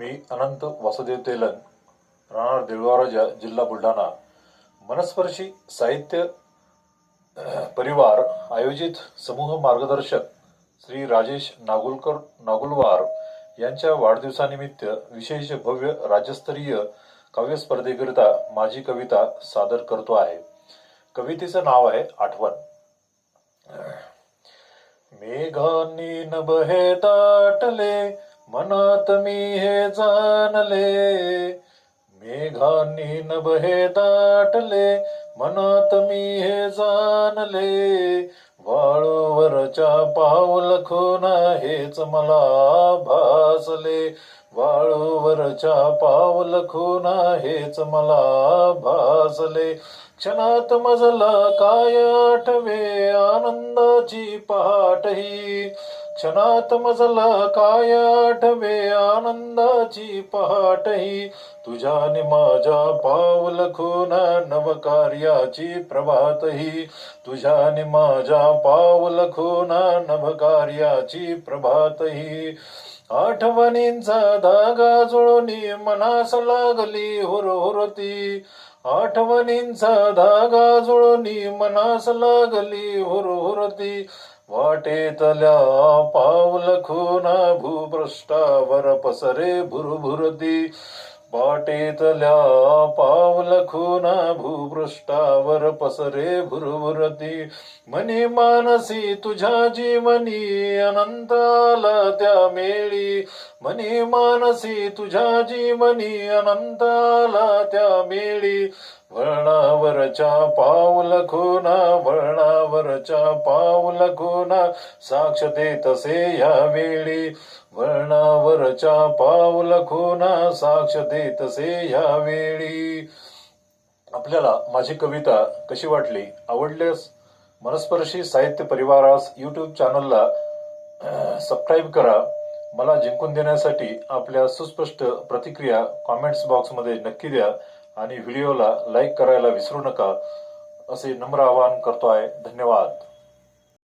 मी अनंत वासुदेव तेलन राहणार देऊळगाव जिल्हा बुलढाणा. मनस्पर्शी साहित्य परिवार आयोजित समूह मार्गदर्शक श्री राजेश नागुलकर नागुलवार यांच्या वाढदिवसानिमित्त विशेष भव्य राज्यस्तरीय काव्य स्पर्धेकरिता माझी कविता सादर करतो आहे. कवितेचं नाव आहे आठवण. मेघांनी हे दाटले मनात मी हे जाणले मेघांनी हे दाटले मनात मी हे जाणले वाळूवरच्या पाऊल खून हेच मला भासले वाळूवरच्या पाऊल खून हेच मला भासले. क्षणात मजला काय आठवे आनंदाची पहाटही क्षणात मजला काय आठवे आनंदाची पहाटही तुझ्या माझ्या पावल खून नवकार्याची प्रभातही तुझ्या माझ्या पावल खून नवकार्याची प्रभातही. आठवणींचा धागा जुळणी मनास लागली हुरहुरती आठवणींचा धागा जुळूनी मनास लागली हुरहुरती वाटेतल्या पावल खून भूपृष्ठावर पसरे भुरभुरती. वाटेतल्या पावल खून भूपृष्ठावर पसरे भुरभुरती. मनी मानसी तुझ्या जीवनी अनंत आला त्या मेळी. मनी मानसी तुझ्या जीवनी अनंत आला त्या मेळी. वळणावरच्या खोना वळणा वरच्या पाऊल खुना साक्ष देतसे या वेळी. वर्णावरच्या पाऊल खुना साक्ष देतसे या वेळी. आपल्याला माझी कविता कशी वाटली? आवडल्यास मनस्पर्शी साहित्य परिवारास यूट्यूब चॅनलला सबस्क्राईब करा. मला जिंकून देण्यासाठी आपल्या सुस्पष्ट प्रतिक्रिया कॉमेंट्स बॉक्समध्ये नक्की द्या आणि व्हिडिओला लाईक करायला विसरू नका. असे नम्र आवाहन करतो आहे. धन्यवाद.